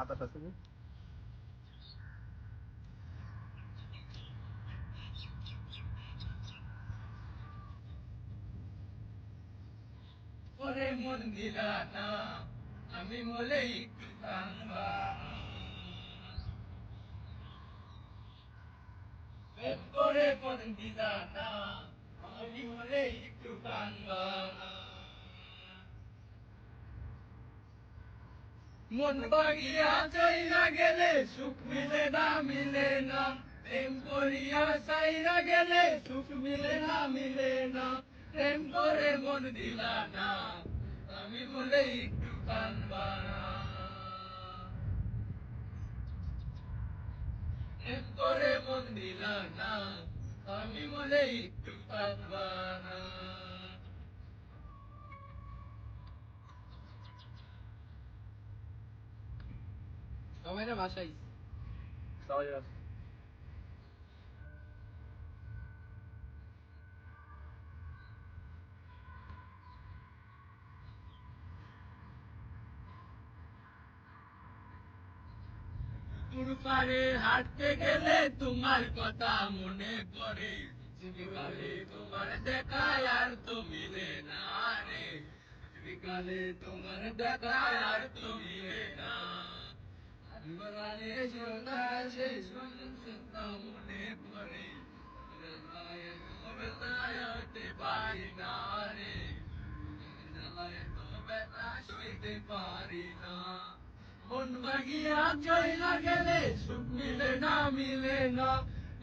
বাতাস আছে ওরে মন দিলা না, আমি কানবা প্রেম করে মন দিলা না, আমি বলে একটু কানবা মন বাগিয়া চাইরা গেলে, সুখ মিলে না মিলে না। প্রেম করিয়া চাইরা গেলে, সুখ মিলে না মিলে না। প্রেম করে মন দিলা না, আমি বলে একটু কানবা না প্রেম করে মন দিলা না, আমি বলে একটু কানবা না পারে হাঁটতে গেলে তোমার কথা মনে পড়ে। বিকালে তোমার দেখা আর তো মিলে না রে। বিকালে তোমার দেখা আর তো মিলে না চইলা গেলে সুখ মিলে না মিলে না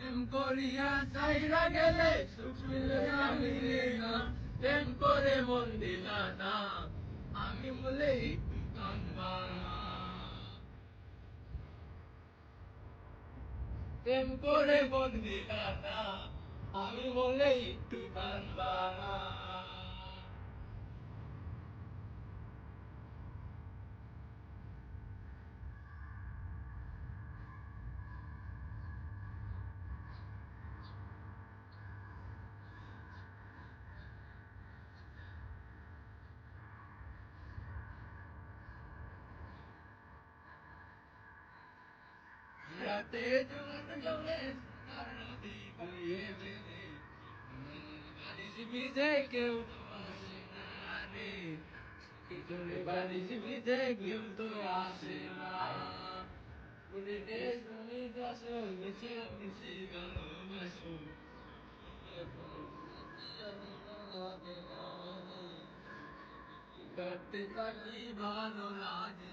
এম করিয়া চাইরা গেলে সুখ মিলে না মিলে না এম করে মন দিলা না আমি বলে একটু কানবা না প্রেম করে মন দিলা না আমি বলে একটু কানবা না রাতে জলে জলে নদী বয়ে বেড়ে বাড়ি বিধে কেউ তো আসে না রে জলে বাড়ি বিধে কেউ তো আসে না উনি দেশ উনি দশ মিশে মিশে গেল বসু করতে থাকি ভালো লাগে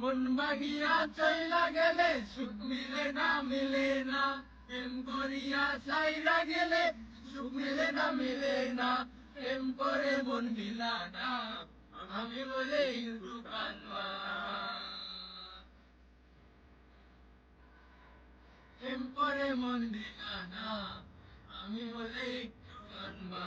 মন বাগিয়া চইলা গেলে, সুখ মিলে না মিলে না। প্রেম করিয়া চাইরা গেলে, সুখ মিলে না মিলে না। প্রেম করে মন দিলা না আমি বলে একটু কানবা প্রেম করে মন দিলা না আমি বলে কানবা